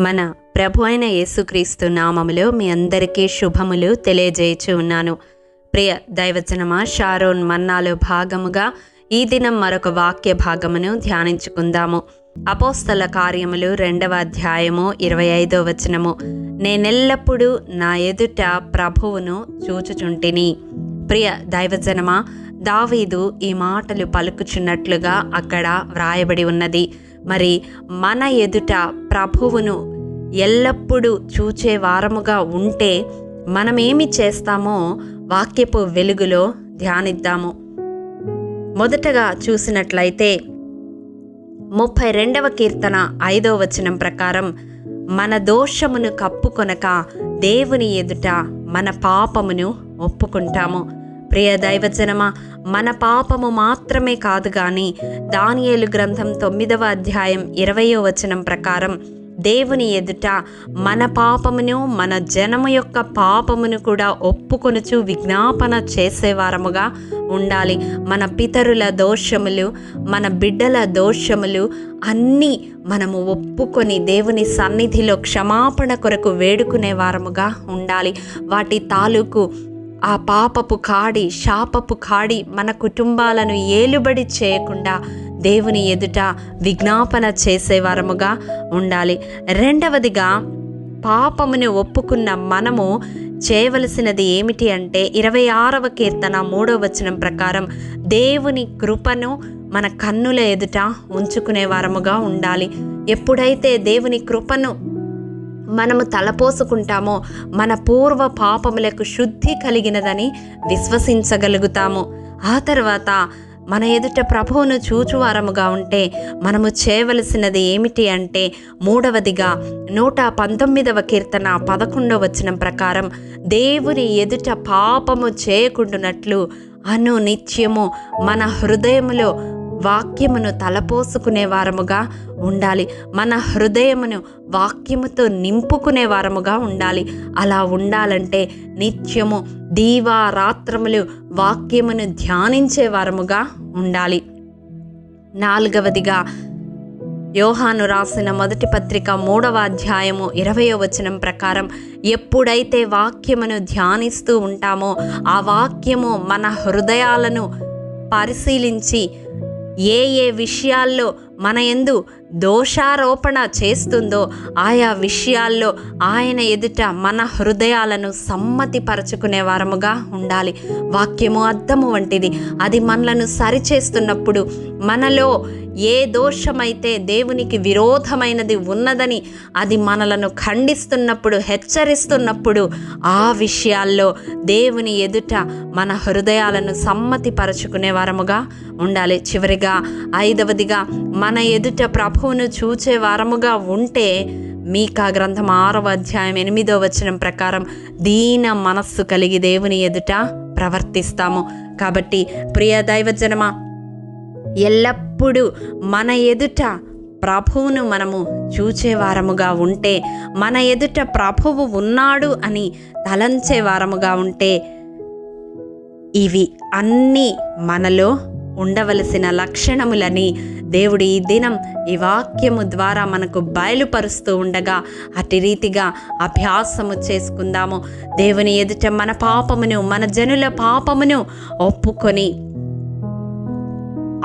మన ప్రభు అయిన యేసుక్రీస్తు నామములో మీ అందరికీ శుభములు తెలియజేయచ్చు ఉన్నాను. ప్రియ దైవజనమా షారోన్ మన్నాలో భాగముగా ఈ దినం మరొక వాక్య భాగమును ధ్యానించుకుందాము. అపోస్తల కార్యములు రెండవ అధ్యాయము ఇరవై ఐదో వచనము. నేనెల్లప్పుడూ నా ఎదుట ప్రభువును చూచుచుంటిని. ప్రియ దైవజనమా దావీదు ఈ మాటలు పలుకుచున్నట్లుగా అక్కడ వ్రాయబడి ఉన్నది. మరి మన ఎదుట ప్రభువును ఎల్లప్పుడూ చూచే వారముగా ఉంటే మనమేమి చేస్తామో వాక్యపు వెలుగులో ధ్యానిద్దాము. మొదటగా చూసినట్లయితే ముప్పై రెండవ కీర్తన ఐదో వచనం ప్రకారం మన దోషమును కప్పుకొనక దేవుని ఎదుట మన పాపమును ఒప్పుకుంటాము. ప్రియ దైవజనమా మన పాపము మాత్రమే కాదు కానీ దానియేలు గ్రంథం తొమ్మిదవ అధ్యాయం ఇరవయో వచనం ప్రకారం దేవుని ఎదుట మన పాపమును మన జనము యొక్క పాపమును కూడా ఒప్పుకొనుచు విజ్ఞాపన చేసేవారముగా ఉండాలి. మన పితరుల దోషములు మన బిడ్డల దోషములు అన్నీ మనము ఒప్పుకొని దేవుని సన్నిధిలో క్షమాపణ కొరకు వేడుకునే వారముగా ఉండాలి. వాటి తాలూకు ఆ పాపపు కాడి శాపపు కాడి మన కుటుంబాలను ఏలుబడి చేయకుండా దేవుని ఎదుట విజ్ఞాపన చేసేవారముగా ఉండాలి. రెండవదిగా పాపమును ఒప్పుకున్న మనము చేయవలసినది ఏమిటి అంటే ఇరవై ఆరవ కీర్తన మూడవ వచనం ప్రకారం దేవుని కృపను మన కన్నుల ఎదుట ఉంచుకునే వారముగా ఉండాలి. ఎప్పుడైతే దేవుని కృపను మనము తలపోసుకుంటామో మన పూర్వ పాపములకు శుద్ధి కలిగినదని విశ్వసించగలుగుతాము. ఆ తర్వాత మన ఎదుట ప్రభువును చూచువారముగా ఉంటే మనము చేయవలసినది ఏమిటి అంటే మూడవదిగా నూట పంతొమ్మిదవ కీర్తన పదకొండవ వచనం ప్రకారం దేవుని ఎదుట పాపము చేయకుండునట్లు అను నిత్యము మన హృదయములో వాక్యమును తలపోసుకునే వారముగా ఉండాలి. మన హృదయమును వాక్యముతో నింపుకునే వారముగా ఉండాలి. అలా ఉండాలంటే నిత్యము దీవారాత్రములు వాక్యమును ధ్యానించే వారముగా ఉండాలి. నాలుగవదిగా యోహాను రాసిన మొదటి పత్రిక మూడవ అధ్యాయము ఇరవయో వచనం ప్రకారం ఎప్పుడైతే వాక్యమును ధ్యానిస్తూ ఉంటామో ఆ వాక్యము మన హృదయాలను పరిశీలించి ఏ ఏ విషయాల్లో మన ఎందు దోషారోపణ చేస్తుందో ఆయా విషయాల్లో ఆయన ఎదుట మన హృదయాలను సమ్మతిపరచుకునే వారముగా ఉండాలి. వాక్యము అర్థము వంటిది. అది మనలను సరిచేస్తున్నప్పుడు మనలో ఏ దోషమైతే దేవునికి విరోధమైనది ఉన్నదని అది మనలను ఖండిస్తున్నప్పుడు హెచ్చరిస్తున్నప్పుడు ఆ విషయాల్లో దేవుని ఎదుట మన హృదయాలను సమ్మతిపరచుకునే వారముగా ఉండాలి. చివరిగా ఐదవదిగా మన ఎదుట ప్రభువును చూచే వారముగా ఉంటే మీకా గ్రంథం ఆరవ అధ్యాయం ఎనిమిదో వచనం ప్రకారం దీన మనస్సు కలిగి దేవుని ఎదుట ప్రవర్తిస్తాము. కాబట్టి ప్రియ దైవజనమా ఎల్లప్పుడూ మన ఎదుట ప్రభువును మనము చూచేవారముగా ఉంటే మన ఎదుట ప్రభువు ఉన్నాడు అని తలంచేవారముగా ఉంటే ఇవి అన్నీ మనలో ఉండవలసిన లక్షణములని దేవుడు ఈ దినం ఈ వాక్యము ద్వారా మనకు బయలుపరుస్తూ ఉండగా అటు రీతిగా అభ్యాసము చేసుకుందాము. దేవుని ఎదుట మన పాపమును మన జనుల పాపమును ఒప్పుకొని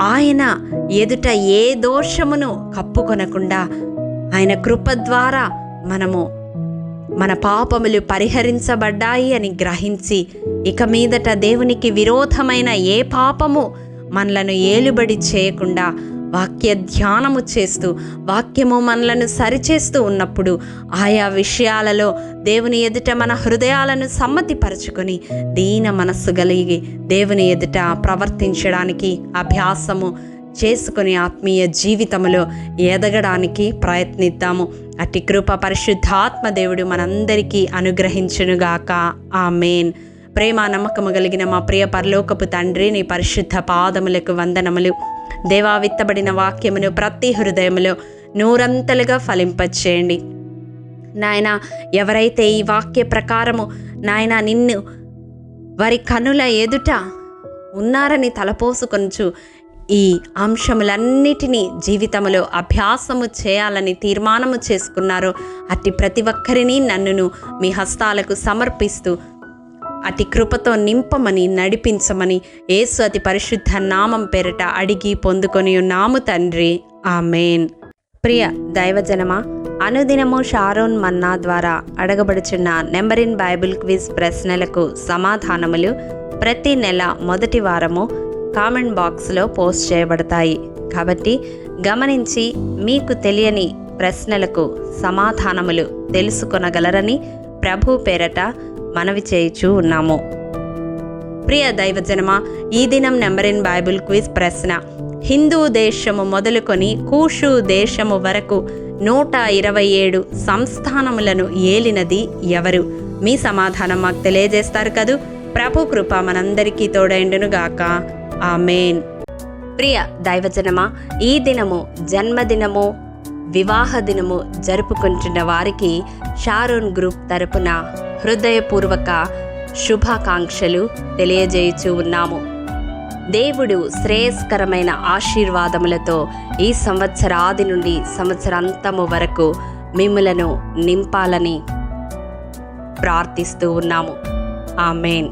ఆయన ఎదుట ఏ దోషమును కప్పుకొనకుండా ఆయన కృప ద్వారా మనము మన పాపములు పరిహరించబడ్డాయి అని గ్రహించి ఇక మీదట దేవునికి విరోధమైన ఏ పాపము మనలను ఏలుబడి చేయకుండా వాక్య ధ్యానము చేస్తూ వాక్యము మనలను సరిచేస్తూ ఉన్నప్పుడు ఆయా విషయాలలో దేవుని ఎదుట మన హృదయాలను సమ్మతిపరచుకొని దీన మనస్సు కలిగి దేవుని ఎదుట ప్రవర్తించడానికి అభ్యాసము చేసుకొని ఆత్మీయ జీవితంలో ఎదగడానికి ప్రయత్నిద్దాము. అట్టి కృప పరిశుద్ధాత్మ దేవుడు మనందరికీ అనుగ్రహించునుగాక. ఆ మెయిన్ ప్రేమ నమ్మకము కలిగిన మా ప్రియ పరలోకపు తండ్రి నీ పరిశుద్ధ పాదములకు వందనములు. దేవా విత్తబడిన వాక్యమును ప్రతి హృదయములో నూరంతలుగా ఫలింపచేయండి. నాయన ఎవరైతే ఈ వాక్య ప్రకారము నాయన నిన్ను వారి కనుల ఎదుట ఉన్నారని తలపోసుకొనుచు ఈ అంశములన్నిటినీ జీవితంలో అభ్యాసము చేయాలని తీర్మానము చేసుకున్నారో అట్టి ప్రతి ఒక్కరిని నన్నును మీ హస్తాలకు సమర్పిస్తూ అతి కృపతో నింపమని నడిపించమని యేసు అతి పరిశుద్ధ నామం పేరిట అడిగి పొందుకొని ఉన్నాము తండ్రి. ఆమెన్. ప్రియ దైవజనమా అనుదినము షారోన్ మన్నా ద్వారా అడగబడుచున్న నెంబర్ ఇన్ బైబిల్ క్విజ్ ప్రశ్నలకు సమాధానములు ప్రతి నెల మొదటి వారము కామెంట్ బాక్స్లో పోస్ట్ చేయబడతాయి. కాబట్టి గమనించి మీకు తెలియని ప్రశ్నలకు సమాధానములు తెలుసుకొనగలరని ప్రభు పేరట మనవి చేయుచూ ఉన్నాము. ప్రియ దైవజనమా ఈ దినం నెంబర్ ఇన్ బైబిల్ క్విజ్ ప్రశ్న. హిందూ దేశము మొదలుకొని కూషు దేశము వరకు నూట ఇరవై ఏడు సంస్థానములను ఏలినది ఎవరు? మీ సమాధానం మాకు తెలియజేస్తారు కదూ. ప్రభు కృప మనందరికీ తోడైండునుగాక ఆమెన్. ప్రియ దైవజనమా ఈ దినము జన్మదినము వివాహ దినము జరుపుకుంటున్న వారికి షారోన్ గ్రూప్ తరపున హృదయపూర్వక శుభాకాంక్షలు తెలియజేయుచూ ఉన్నాము. దేవుడు శ్రేయస్కరమైన ఆశీర్వాదములతో ఈ సంవత్సరాది నుండి సంవత్సరాంతము వరకు మిమ్మలను నింపాలని ప్రార్థిస్తూ ఉన్నాము. ఆమెన్.